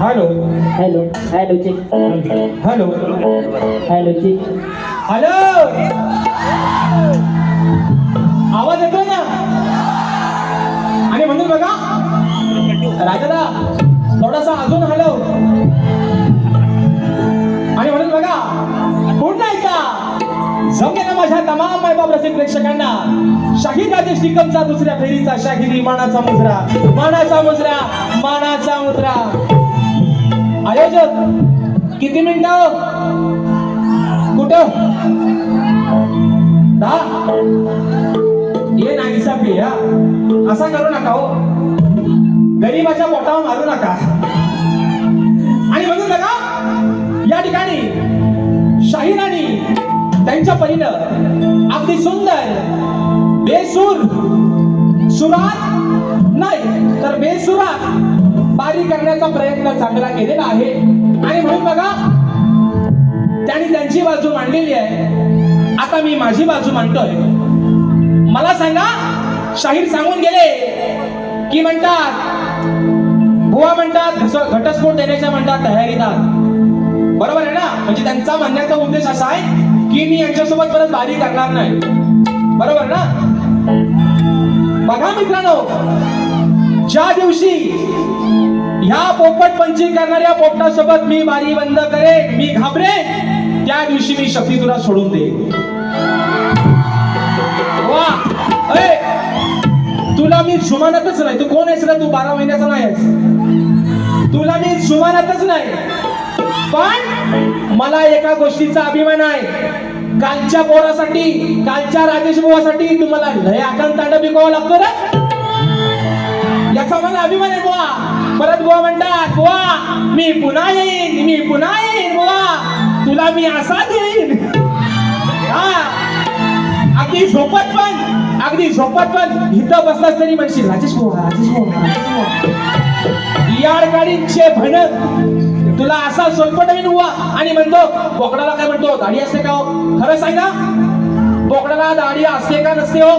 Hello. Hello hello check. Hello. Hello check. Hello. आवाज येतोय ना? आणि म्हणून बघा राजादा थोडासा अजून हॅलो आणि म्हणून बघा पुन्हा एकदा जमले ना माझ्या तमाम मायबाप रसिक प्रेक्षकांना. शाहीर राजेश निकमचा दुसऱ्या फेरीचा शाहिरी मानाचा मुजरा. मानाचा मुजरा मानाचा मुद्रा आयोजक किती मिनिटं? कुठं? दहा? ये नाही पे हा. असा करू नका हो. गरीबाच्या पोटावर मारू नका. आणि म्हणून नका या ठिकाणी शाहिराणी त्यांच्या परीनं अगदी सुंदर बेसूर सुरात नाही तर बेसुरात बारी करण्याचा प्रयत्न चांगला केलेला आहे. आणि म्हणून बघा त्यांनी त्यांची बाजू मांडलेली आहे. आता मी माझी बाजू मांडतोय. मला सांगा शाहीर सांगून गेले की म्हणतात बुवा म्हणतात घटस्फोट देण्याच्या म्हणतात तयारीदार बरोबर आहे ना? म्हणजे त्यांचा म्हणण्याचा उद्देश असा आहे की मी यांच्यासोबत परत बारी करणार नाही. बरोबर ना? बघा मित्रांनो ज्या दिवशी ह्या पोपट पंची करणाऱ्या पोपटासोबत मी बारी बंद करे मी घाबरे त्या दिवशी मी शक्ती तुला सोडून देईन. वा. तुला मी जुमानतच नाही. तू कोण आहेस रे? तू बारा महिन्याचा नाही आहेस. तुला मी जुमानतच नाही. पण मला एका गोष्टीचा अभिमान आहे. कालच्या पोरासाठी कालच्या राजेश भावासाठी तुम्हाला लय आकांत तांडा बिकवावं लागतो ना याचा मला अभिमान आहे बुवा. परत बुवा म्हणतात बुवा मी पुन्हा येईन मी पुन्हा येईन बुवा. तुला मी असा देईन. हा. अगदी झोपत पण अगदी झोपत पण. इथं बसलास तरी म्हणशील राजेश बुवा राजेश बुवा राजेश बुवा. याड गाडीचे भणक तुला असा सोलपट मी बुवा. आणि म्हणतो बोकडाला काय म्हणतो दाढी असते का हो? खरं सांगा बोकडाला दाढी असते का नसते हो?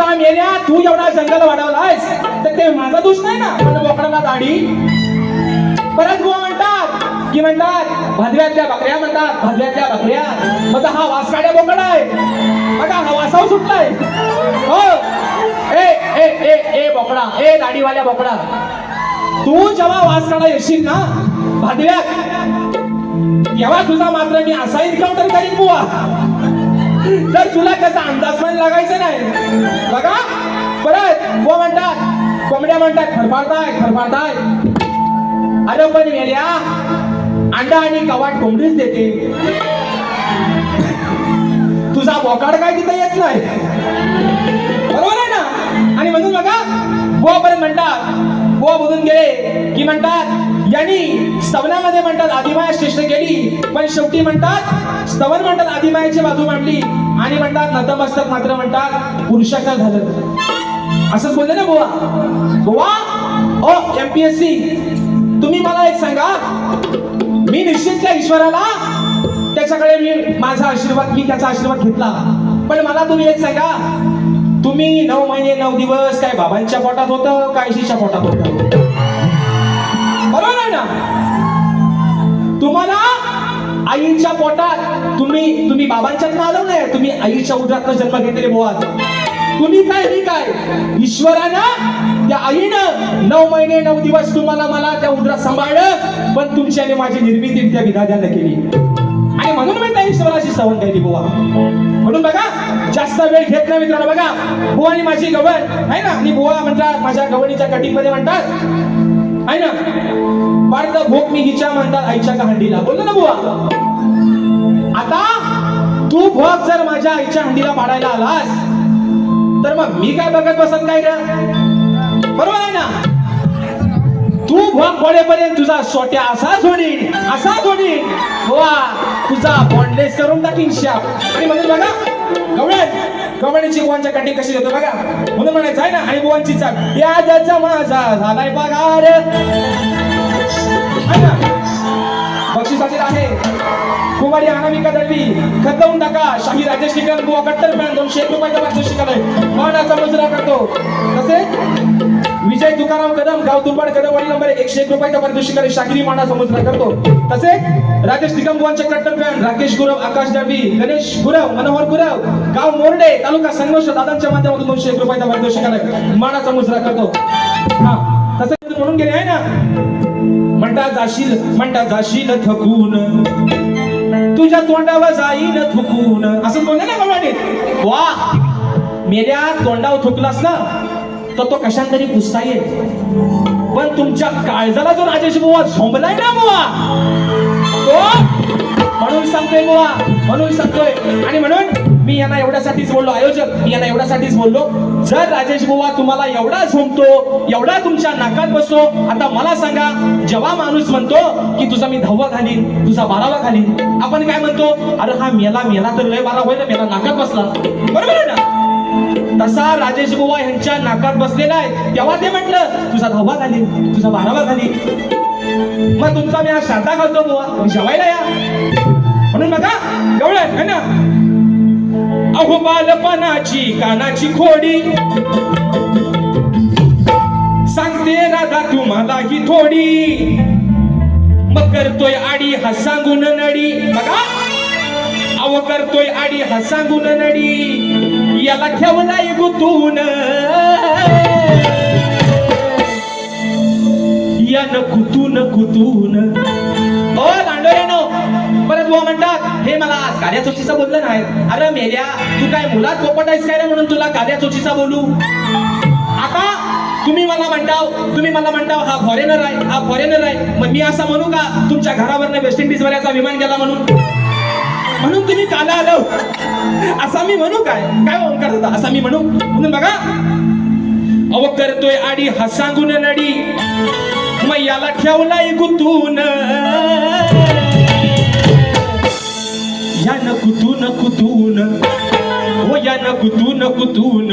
आता मेल्या तू एवढा जंगल वाढवलायस तर ते माझा दोष नाही ना? पण बोकडाला दाढी. परत बुवा म्हणतात की म्हणतात भादव्यातल्या बकऱ्या म्हणतात भदव्यातल्या बकऱ्या. माझा हा वासकाड्या बोकडा आहे. बघा हा वासाव सुटलाय. हो. ए ए ए ए बोकडा. ए दाढीवाल्या बोकडा. तू जेव्हा वास काढा येशील ना भादव्यात तेव्हा तुझा मात्र मी असा इन्काउंटर करीन बुवा. तर तुला त्याचा अंदाज पण लागायचा नाही बघा. परत बुवा म्हणतात कोंबड्या म्हणतात खरफाडताय खरफाडताय अरे पण मेल्या अंडा आणि कवाट कोंबडीच देते. तुझा बोकाड काय तिथे येत नाही? बरोबर आहे ना? आणि म्हणून बघा बुवा परत म्हणतात गो बोलून गेले की म्हणतात यांनी स्तवनामध्ये म्हणतात आदिमाया श्रेष्ठ केली पण शेवटी म्हणतात स्तवन म्हणतात आदिमायाची बाजू मांडली आणि म्हणतात नतमस्तक मात्र म्हणतात पुरुषाचं झालं. असंच बोलले ना बुवा? गोवा ओ एमपीएससी तुम्ही मला एक सांगा. मी निश्चित त्या ईश्वराला त्याच्याकडे मी माझा आशीर्वाद मी त्याचा आशीर्वाद घेतला. पण मला तुम्ही एक सांगा. तुम्ही नऊ महिने नऊ दिवस काय बाबांच्या पोटात होतं काय आईशीच्या पोटात होतं? आहे ना तुम्हाला आईच्या पोटात तुम्ही तुम्ही बाबांच्यात आलो नाही तुम्ही आईच्या उदरात जन्म घेतलेले बुवा. तुम्ही काय मी काय? ईश्वरानं त्या आईनं नऊ महिने नऊ दिवस तुम्हाला मला त्या उदरात सांभाळलं पण तुमची आणि माझी निर्मिती त्या विधात्यानं केली. आणि म्हणून मी त्या ईश्वराची सवण केली बुवा. म्हणून बघा जास्त वेळ घेत नाही मित्रांनो बघा. बुवा आणि माझी गवण आहे ना? आणि बुवा म्हणतात माझ्या गवणीच्या कटिंगमध्ये म्हणतात आहे ना? पार्थ भोग मी हिच्या म्हणतात आईच्या हंडीला बोललो ना बुवा. आता तू भोग जर माझ्या आईच्या हंडीला पाडायला आलास तर मग मी काय बघत बसत काय रे? बरोबर आहे ना? तू भोग पडेपर्यंत तुझा सोट्या असा जोडीन असा जोडीन. वा तुझा बॉन्डेज करून टाकीन शाप आणि म्हणून बघा गवळ्यात गवळीची बुवांच्या कटिंग कशी देतो बघा. म्हणून म्हणायचं आहे ना आणि बुवांची चाल. याचा माझा झालाय पगार. आहे आहे कुमारी अनामिका दळवी खतवून टाका शाही राजेश निकल बुवा कट्टर पॅन दोनशे एक रुपयाचा पारितोषिक आलंय मानाचा मजुरा करतो. तसे विजय तुकाराम कदम गाव तुंबड कदमवाडी नंबर एकशे एक रुपयाचा पारितोषिकाने शाकिरी मांडा समुद्र करतो. तसेच राजेश निकमबुवांचे कट्टर फॅन राकेश गुरव आकाश डाबी गणेश गुरव मनोहर गुरव गाव मोरडे तालुका संघर्ष दादांच्या माध्यमातून दोनशे एक रुपयाचा पारितोषिकाने मांडा समुद्र करतो. हा तसेच म्हणून गेले आहे ना? म्हणता जाशील म्हणता जाशील थकून. तुझ्या तोंडावर जाईल थुकून. असं बोलले ना वा! मेल्या तोंडावर थुकलास ना? तर तो कशात तरी पुसता येईल पण तुमच्या काळजाला जो राजेश बुवा झोंबलाय ना बुवा? म्हणून सांगतोय बुवा म्हणून सांगतोय. आणि म्हणून मी यांना एवढ्यासाठीच बोललो आयोजक मी यांना एवढ्यासाठीच बोललो जर राजेश बुवा तुम्हाला एवढा झोंबतो एवढा तुमच्या नाकात बसतो आता मला सांगा जेव्हा माणूस म्हणतो की तुझा मी दहावा घालीन तुझा बारावा घालीन आपण काय म्हणतो? अरे हा मेला मेला तर लय बारा होईल मेला नाकात बसला. बरोबर आहे ना? तसा राजेश बुवा यांच्या नाकात बसलेला आहे. तेव्हा ते म्हटलं तुझा दहावा खाली तुझा बारावा खाली मग तुमचा मी आज शांता घालतो बुवा. जेवायला या. म्हणून बघा एवढं आहे ना? अहो बालपणाची कानाची खोडी. सांगते राधा तुम्हाला ही थोडी. मग करतोय आडी हा सांगून नडी. बघा. करतोय आडी हा सांगून नडी. याला ठेवलाय गुतून. यानं कुतून कुतून ओ लांडोऱ्यानो परत बुवा म्हणतात हे मला आज काद्या चोचीचा बोललं नाही अरे मेल्या तू काय मुलात पोपट आहेस काय रे म्हणून तुला काद्या चोचीचा बोलू? आता तुम्ही मला म्हणताव तुम्ही मला म्हणताव हा फॉरेनर आहे हा फॉरेनर आहे. मग मी असं म्हणू का तुमच्या घरावरनं वेस्ट इंडिज वरचा विमान गेला म्हणून? म्हणून तुम्ही काला आलो. असा मी म्हणू काय? काय ओंकार होता असा मी म्हणू? म्हणून बघा. अव करतोय आडी हा सांगून नडी. मग याला ठेवलाय गुतून यानं कुतून कुतून. हो यानं कुतून कुतून.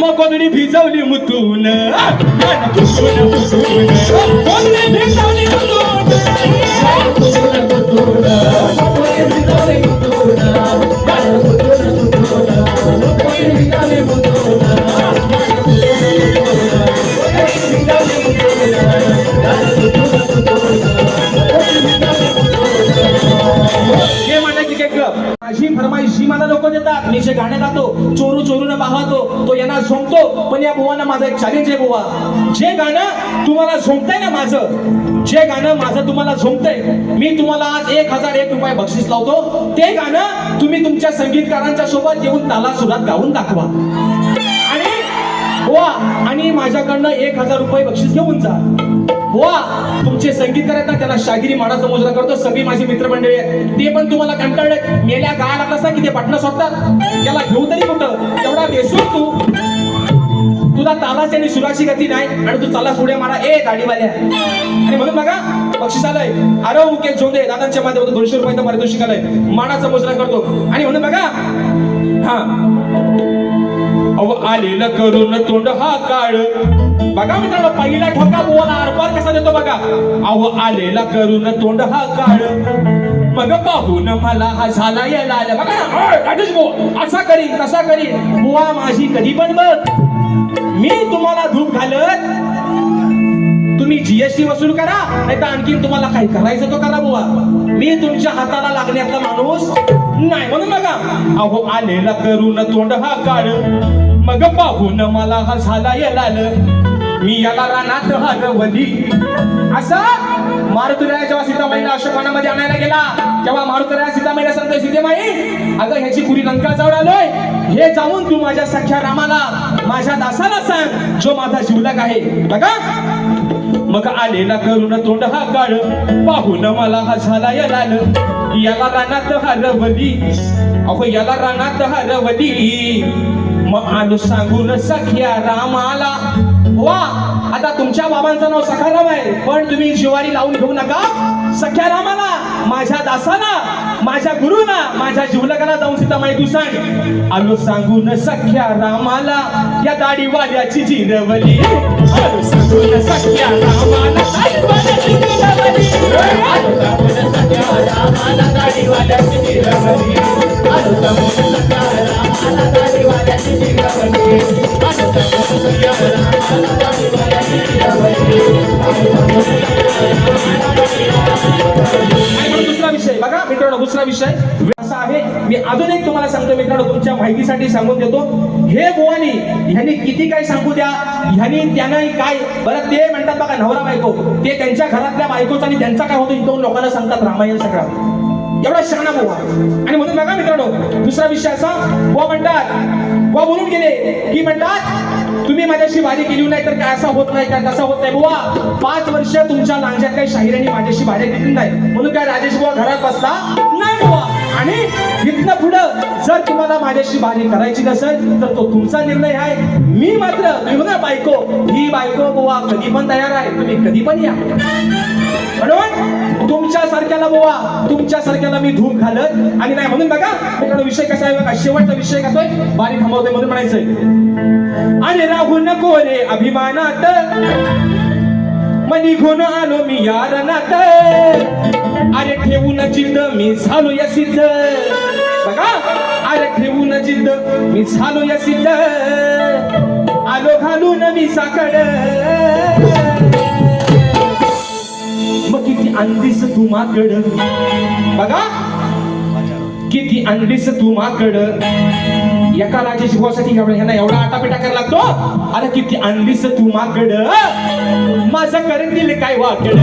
मग कोणी भिजवली मुतून. यानं कुतून कुतून. भिजवली मुतून. म्हणतात मी जे गाणे गातो चोरू चोरून पाहतो तो यांना झोंबतो. पण या बुवांना माझं एक चॅलेंज आहे बुवा. जे गाणं तुम्हाला झोंबतंय ना माझं जे गाणं माझं तुम्हाला झोंबतंय मी तुम्हाला आज एक हजार एक रुपये बक्षीस लावतो ते गाणं तुम्ही तुमच्या संगीतकारांच्या सोबत येऊन ताला सुरात गाऊन दाखवा. आणि वा आणि माझ्याकडनं एक हजार रुपये बक्षीस घेऊन जा. वा तुमचे संगीतकार आहेत ना त्याला शागिरी माडा समजला करतो. सगळी माझी मित्रमंडळी आहेत. ते पण तुम्हाला कंटाळले. मेल्या गायला लागला की ते पटणं सोडतात. त्याला घेऊ तरी कुठं? तेवढा बेसून तू. तुला तालाची आणि सुराची गती नाही. आणि तू चालास पुढे मारा. ए गाडीवाल्या आणि म्हणून बघा बक्षीस आलंय. अरे उके जोंदे दादांच्या माध्यमातून दोनशे रुपयाचं पारितोषिक आलंय. मानाचा मोजरा करतो. आणि म्हणून बघा हा. अहो आलेलं करून तोंड हा काळ. बघा मित्रांनो पहिला ठोका बुवाला आरपार कसा देतो बघा. अहो आलेला करून तोंड हा काळ. मग पाहून मला हा झाला यायला आला बघा असा करीन तसा करीन. बुवा माझी कधी पण बघ. मी तुम्हाला धूप घालत. तुम्ही जीएसटी वसूल करा नाही तर आणखीन तुम्हाला काही करायचं तो करा बुवा. मी तुमच्या हाताला लागण्यातला माणूस नाही म्हणून बघा. अहो आलेला करून तोंड हा काळ. मग पाहून मला हा झाला येलाल मी याला रानात हरवली असा मारुतीराया जेव्हा सीतामाईला अशोकानामध्ये आणायला गेला तेव्हा मारुतीराया सीतामाईला सांगतो सीतेमाई अगं ह्याची पुरी लंका जवळ आलोय. हे जाऊन तू माझ्या सख्या रामाला माझ्या दासाला सांग जो माझा जीवलक आहे. बघा. मग आलेला करून तोंड हा काळ पाहून मला हा झाला या याला रानात हरवली. अहो याला रानात हरवली. मग आम्ही सांगून सख्या रामाला वा आता तुमच्या बाबांचं नाव सखाराम आहे पण तुम्ही जिवारी लावून घेऊ नका सख्या रामाला माझ्या दासाना माझ्या गुरुना माझ्या जीवलकाला जाऊन सीतामाई तू सांग आलो सांगून सख्या रामाला या दाढीवाल्याची जिरवली आलो सांगून सख्या रामाला दाढीवाल्याची जिरवली. आलो सांगून सख्या रामाला दाढीवाल्याची जिरवली. आलो सांगून सख्या रामाला दुसरा विषय. बघा मित्रांनो दुसरा विषय. असा आहे मी अजून एक तुम्हाला सांगतो मित्रांनो तुमच्या माहितीसाठी सांगून देतो. हे बुवानी ह्यांनी किती काय सांगू द्या? ह्यांनी त्यांना काय? बरं ते म्हणतात बघा नवरा बायको ते त्यांच्या घरातल्या बायकोचा आणि त्यांचा काय होतो इथून लोकांना सांगतात रामायण सगळं. एवढा शहाणा बुवा आणि म्हणून बघा मित्रांनो दुसरा विषय असा बुवा म्हणतात बुवा बोलून गेले की म्हणतात तुम्ही माझ्याशी भाजी केली नाही तर काय असा होत नाही काय तसा होत नाही. बुवा पाच वर्ष तुमच्या लांजात काही शाहिरांनी माझ्याशी भाज्या केली नाही. म्हणून काय राजेश बुवा घरात बसला? नाही बुवा. आणि इथनं पुढं जर तुम्हाला माझ्याशी बारी करायची नसेल तर तो तुमचा निर्णय आहे. मी मात्र तुम्ही बायको ही बायको बुवा कधी पण तयार आहे. तुम्ही कधी पण या. म्हणून तुमच्या सारख्याला बोवा तुमच्या सारख्याला मी धूप घालत आणि नाही म्हणून बघा मित्रांनो विषय कसा आहे बघा शेवटचा विषय कसा आहे बारी थांबवते म्हणून म्हणायचंय. आणि राहू नको रे अभिमानात. मग निघून आलो मी यार नात अरे ठेवून जिद्द मी झालो या सिद्ध. बघा अरे ठेवून जिद्द मी झालो या सिद्ध. आलो घालून मी साकड. मग किती आणलीस तू माकड बघा किती आणलीस तू माकड एका राजा शिकवासाठी ह्यांना एवढा आटापिटा करायला लागतो? अरे किती आणलीस तू माकड? माझं करतील काय वाकड?